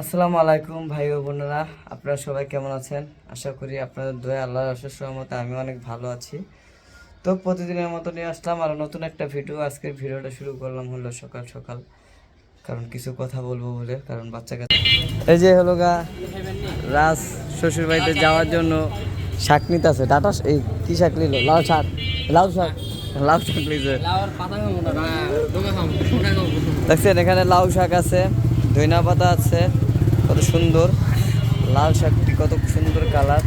আসসালামু আলাইকুম ভাই ও বোনেরা, আপনারা সবাই কেমন আছেন? আশা করি আপনাদের দয়া আল্লাহর অশেষ রহমতে আমি অনেক ভালো আছি। তো প্রতিদিনের মতো নিয়ে আসলাম আর নতুন একটা ভিডিও। আজকের ভিডিওটা শুরু করলাম হলো সকাল সকাল। কারণ কিছু কথা বলব বলে, কারণ বাচ্চা কাচ্চা এই যে হলো গা, রাজ শ্বশুর বাড়িতে যাওয়ার জন্য শাক নিতে আছে ডাটা এই কি শাক নিল? লাউ শাক। লাউ শাক। লাউ শাক নিছে। দেখছেন এখানে লাউ শাক আছে, ধইনা পাতা আছে। কত সুন্দর। লাল শাকটি কত সুন্দর কালার।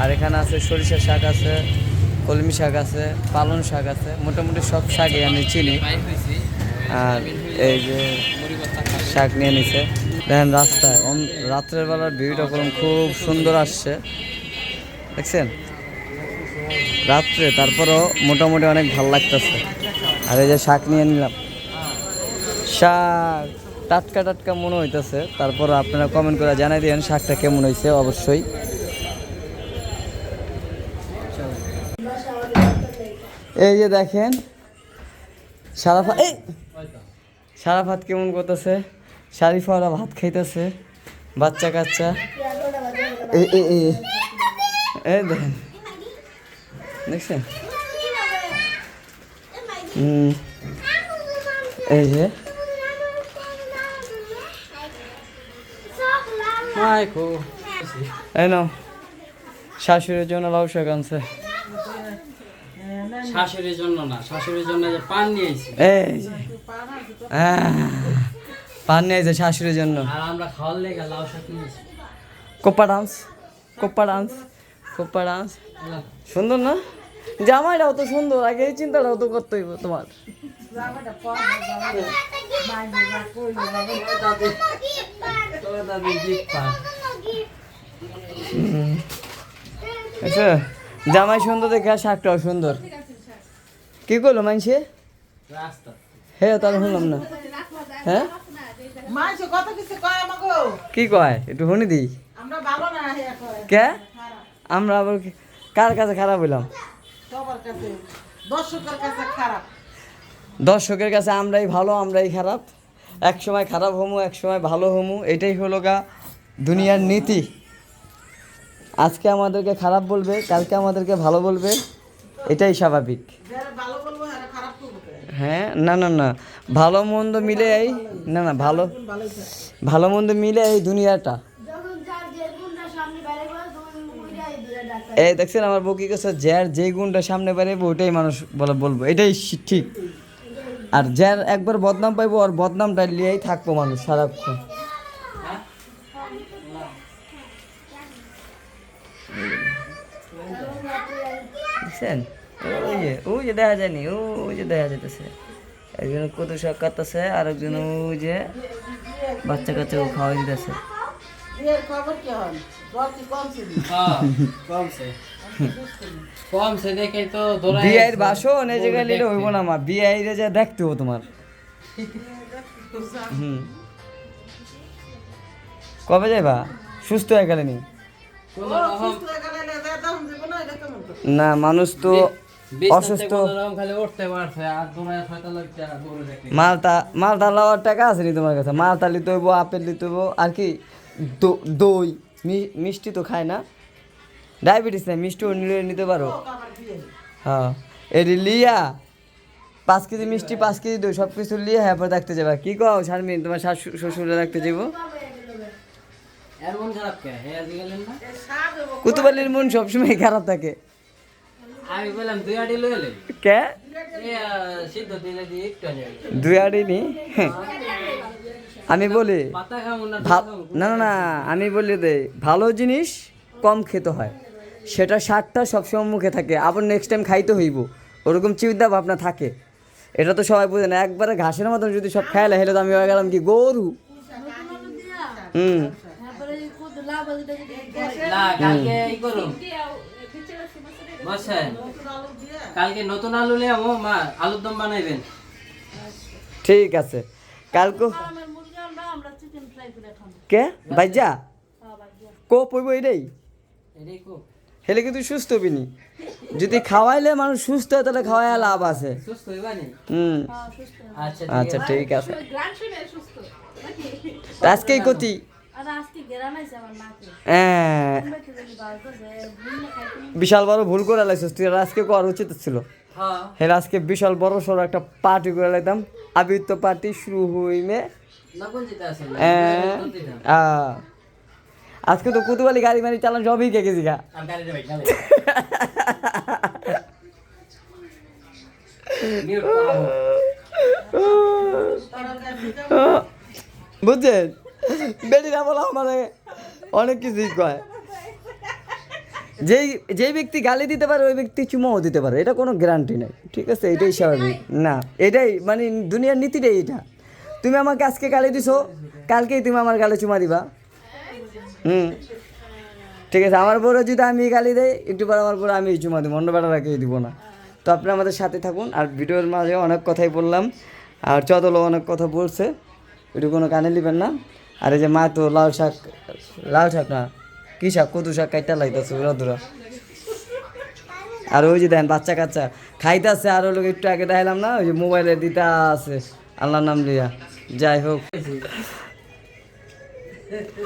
আর এখানে আছে সরিষা শাক আছে, কলমি শাক আছে, পালং শাক আছে। মোটামুটি সব শাকই আমি চিনি। আর এই যে শাক নিয়ে নিছে। দেখেন রাস্তায় রাত্রের বেলার ভিউটা করুন খুব সুন্দর আসছে। দেখছেন? রাত্রে, তারপরেও মোটামুটি অনেক ভালো লাগতেছে। আর এই যে শাক নিয়ে নিলাম। শাক! টাটকা টাটকা মনে হইতেছে। তারপর আপনারা কমেন্ট করে জানাই দিবেন শাকটা কেমন হয়েছে অবশ্যই। এই যে দেখেন সারাফাত এই! সারাফাত কেমন করতেছে? শারিফারা ভাত খাইতেছে, বাচ্চা কাচ্চা। এই দেখেন। দেখছেন? এই যে। এই নাও। শাশুড়ির জন্য লাউ শাক আনছে। শাশুড়ির জন্য না শাশুড়ির জন্য যে পান নিয়েছি। এই পান শাশুড়ির জন্য। আর আমরা খাওয়ার লেগে লাউ শাক নিয়েছি। কোপ্পা ডান্স কোপ্পা ডান্স কোপ্পা ডান্স। সুন্দর না? জামাইটাও তো সুন্দর আগে এই চিন্তাটাও তো করতে হইব তোমার তোর দাদি গিফট পান আচ্ছা জামাই সুন্দর দেখে আর শাকটাও সুন্দর। কি করল মানছে রাস্তা। হ্যাঁ তাহলে শুনলাম না। হ্যাঁ? মাছ কত কিছু কয় আমাকে? কি কয়? একটু শুনি দিই আমরা ভালো না হে কয় কে? আমরা আবার কার কাছে খারাপ হইলাম? সবার কাছে। দর্শকের কাছে খারাপ। দর্শকের কাছে আমরাই ভালো আমরাই খারাপ। এক সময় খারাপ হমু, এক সময় ভালো হমু, এটাই হলো গা দুনিয়ার নীতি। আজকে আমাদেরকে খারাপ বলবে, কালকে আমাদেরকে ভালো বলবে, এটাই স্বাভাবিক। হ্যাঁ না না না, ভালো মন্দ মিলে এই, না না, ভালো ভালো মন্দ মিলে এই দুনিয়াটা। এই দেখছেন, আমার বউ কি করছে যার যে গুণটা সামনে বেরোবে ওইটাই মানুষ বলে, বলব। এটাই ঠিক। আর যার একবার বদনাম পাইবো আর বদনামটা নিয়েই থাকব মানুষ সারাক্ষণ। দেখছেন? ওই যে ওই যে দেখা যায়নি ওই যে দেখা যাইতেছে। একজন কত শাক কাটতেছে আর একজন ওই যে বাচ্চা কাচ্চাকে খাওয়াই দিতেছে। বিয়ের খবর কি হয় জ্বর কি কম কমছে দেখে তো বিয়ের বাসন এই জায়গায় নিলে হইব না মা বিয়ে যা দেখতে হব তোমার। হুম। কবে যাইবা? সুস্থ হয়ে গেলে নি? কোন রকম সুস্থ গেলে না যা দাম দেবো না এটা কেমন তো না মানুষ তো অসুস্থ। মালটা মালটা লওয়ার টাকা আছে নি তোমার কাছে? মালটা লিতে হইব আপেল লিতে হইব আর কি দ- দই মি- মিষ্টি তো খায় না। ডায়াবেটিস নাই মিষ্টি নিলে নিতে পারো। হ্যাঁ। এটি লিয়া পাঁচ কেজি মিষ্টি পাঁচ কেজি দই সব কিছু লিয়ে হ্যাঁ পরে দেখতে যাবা। কি কও শারমিন তোমার শাশু শ্বশুরে দেখতে যাব? মন কুতুবালির মন সবসময় খারাপ থাকে। আমি বললাম দুই আড়ি লয়ে এলেন কে? সিদ্ধ দিলে দিয়ে একটু দুই আড়ি নি? আমি বলি না না না আমি বলি দে ভালো জিনিস কম খেতে হয়। সেটা স্বাদটা সবসময় মুখে থাকে। আবার নেক্সট টাইম খাইতে হইব। ওরকম চিন্তা ভাবনা থাকে। এটা তো সবাই বুঝে না। একবারে ঘাসের মতন যদি সব খাইলে হেলে তো আমি হয়ে গেলাম কি গরু? হুম। কালকে ই করুন বসেন কালকে নতুন আলু নিয়ে মা আলুর দম বানাইবেন ঠিক আছে। কালকে কে? বাইজা? কো পইব এটাই? এটাই কো হেলে কিন্তু সুস্থ হবিনি যদি খাওয়াইলে মানুষ সুস্থ হয় তাহলে খাওয়াই লাভ আছে। হুম। আচ্ছা আচ্ছা ঠিক আছে। আজকেই কতি হ্যাঁ বিশাল বড় ভুল করে লাইছিস। তুই আজকে কর উচিত ছিল। হ্যাঁ। আজকে বিশাল বড় সড়ো একটা পার্টি করে লাইতাম। আবির তো পার্টি শুরু হইমে। হ্যাঁ, আহ, আজকে তো কুতুবালি গাড়ি মারি চালান সবই কে গেছি গা। বুঝছেন? বেটিরা বলা মানে অনেক কিছুই কয়। যেই যেই ব্যক্তি গালি দিতে পারে ওই ব্যক্তি চুমাও দিতে পারে। এটা কোনো গ্যারান্টি নেই। ঠিক আছে? এটাই স্বাভাবিক। না এটাই মানে দুনিয়ার নীতিটাই এটা। তুমি আমাকে আজকে গালি দিছো কালকেই তুমি আমার গালে চুমা দিবা। হুম। ঠিক আছে, আমার বড় যদি আমি গালি দেই, একটু পর আমার বড় আমি চুমা দিব, অন্য রাখিয়ে দিব না। তো আপনারা আমাদের সাথে থাকুন, আর ভিডিওর মাঝে অনেক কথাই বললাম, আর চদলও অনেক কথা বলছে, একটু কোনো কানে নেবেন না। আর এই যে মা তো লাল শাক লাল শাক না, কী শাক, কদু শাক কাইটা লাইতেছে রদুরা আর ওই যে দেখেন বাচ্চা কাচ্চা, খাইতেছে, আর লোক একটু আগে দেখালাম না, ওই যে মোবাইলে দিতে আছে আল্লাহর নাম লিয়া। যাই হোক।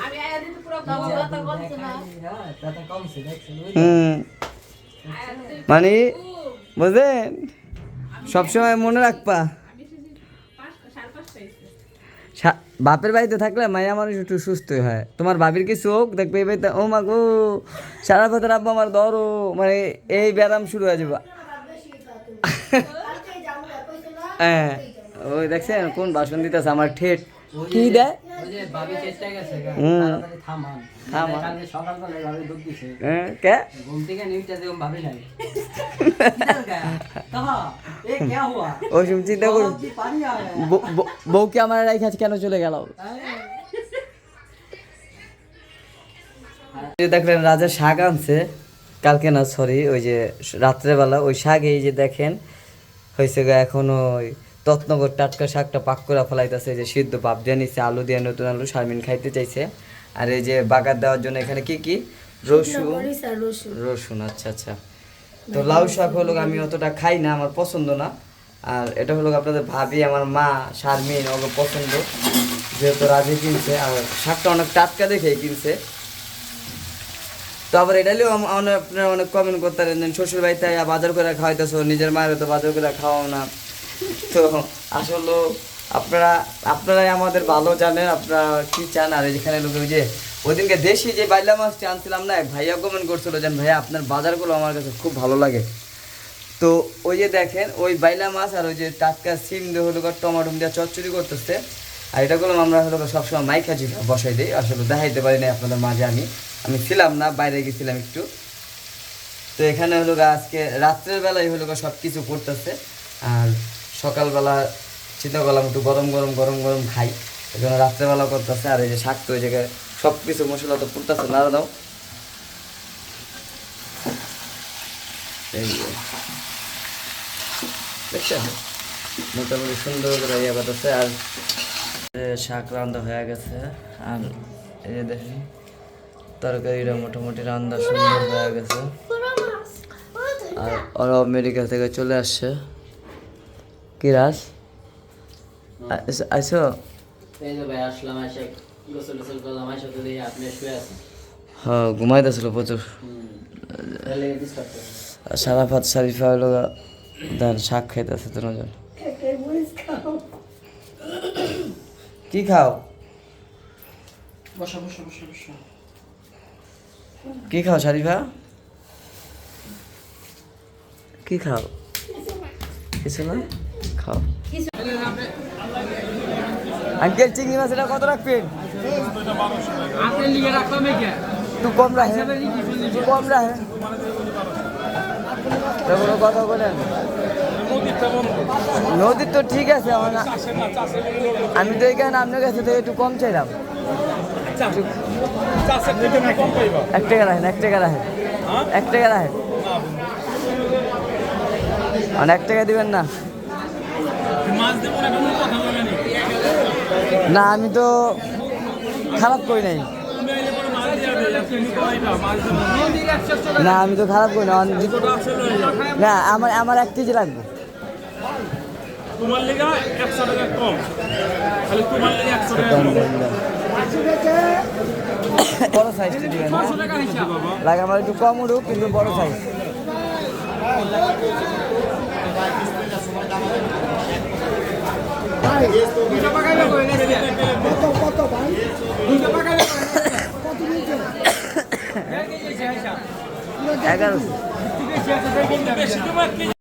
আমি আয়া দিতে পুরো গাওয়া কথা বলছে না। হ্যাঁ দাদা কমছে দেখছেন হুম। মানে বুঝলেন সবসময় মনে রাখবা। সা- বাপের বাড়িতে থাকলে মায়া মানুষ একটু সুস্থই হয়। তোমার বাবির কি চোখ? দেখবে এই বাড়িতে ও মা গো সারা পথে রাখব আমার ধরো মানে এই ব্যায়াম শুরু হয়ে যাব। হ্যাঁ। ওই দেখছেন কোন বাসন দিতেছে আমার ঠেট। কি দেয়? হ্যাঁ, চিন্তা করুন। বউকে আমার রাখা কেন চলে গেল? দেখলেন রাজা শাক আনছে। কালকে না সরি ওই যে রাত্রেবেলা ওই শাক এই যে দেখেন হয়েছে এখন ওই তত্নগর টাটকা শাকটা পাক করে ফেলাইতেছে যে সিদ্ধ বাপ দিয়ে নিচ্ছে আলু দিয়ে নতুন আলু শারমিন খাইতে চাইছে। আর এই যে বাগার দেওয়ার জন্য এখানে কি কি? রসুন। রসুন। আচ্ছা আচ্ছা। তো লাউ শাক হলো আমি অতটা খাই না আমার পছন্দ না। আর এটা হলো আপনাদের ভাবি আমার মা শারমিন ওকে পছন্দ। যেহেতু রাজি কিনছে আর শাকটা অনেক টাটকা দেখে কিনছে। তো আবার এটা নিয়েও আপনারা অনেক কমেন্ট করতে পারেন শ্বশুর বাড়িতে বাজার করে খাওয়াইতেছো নিজের মায়ের তো বাজার করে খাওয়াও না। তো আসলে আপনারা, আপনারাই আমাদের ভালো জানেন, আপনারা কি চান? আর যেখানে লোক ওই যে ওইদিনকে দেশি যে বাইলা মাছটা আনছিলাম না, এক ভাইয়া কমেন্ট করছিল যে, ভাইয়া, আপনার বাজারগুলো আমার কাছে খুব ভালো লাগে। তো ওই যে দেখেন, ওই বাইলা মাছ আর ওই যে টাটকা সিম দিয়ে হলো টমাটো দিয়ে চচ্চড়ি করতেছে। আর এটা করলাম আমরা হলো সবসময় মাইকা জি বসাই দিই। আসলে দেখাইতে পারি না আপনাদের মাঝে আমি। আমি ছিলাম না, বাইরে গেছিলাম একটু। তো এখানে হলো আজকে রাত্রের বেলায় হলো সব কিছু করতেছে। আর সকালবেলা চিন্তা করলাম একটু গরম গরম গরম গরম খাই। এখানে রাত্রেবেলা করতেছে, আর এই যে শাক তো ওই জায়গায় সব কিছু মশলা তো পুড়তেছে নাড়া দাও। এই দেখছেন মোটামুটি সুন্দর করে ইয়ে করতেছে, আর শাক রান্না হয়ে গেছে, আর এই যে দেখেন তরকারিটা মোটামুটি রান্না সুন্দর হয়ে গেছে। আর ওরা আমেরিকা থেকে চলে আসছে। কি রাস আইসো। এই যে ভাই আসলাম এসে গোসল টোসল করলাম এসে তো দেখি আপনি শুয়ে আছেন। হ্যাঁ ঘুমাইতেছিল প্রচুর। সারাফাত শারিফা হলো দেন শাক খাইতেছে দুজন কি খাও? বসো বসো বসো বসো। কি খাও শারিফা কি খাও? কিছু না? খাও। আঙ্কেল চিংড়ি মাছ এটা কত রাখবেন? একটু কম রাখে একটু কম রাখে তো কোনো কথা বলেন। নদীর তো ঠিক আছে আমি তো এখানে আপনার কাছে থেকে একটু কম চাইলাম। এক টাকা রাখেন এক টাকা রাখেন। এক টাকা রাখেন। মানে এক টাকা দিবেন না? না, আমি তো খারাপ করি নাই। না, আমি তো খারাপ করি না না, আমার আমার এক কেজি লাগবে। লেগে আমার একটু কম কিন্তু বড় সাইজ এগারোশো বেশি তোমার কি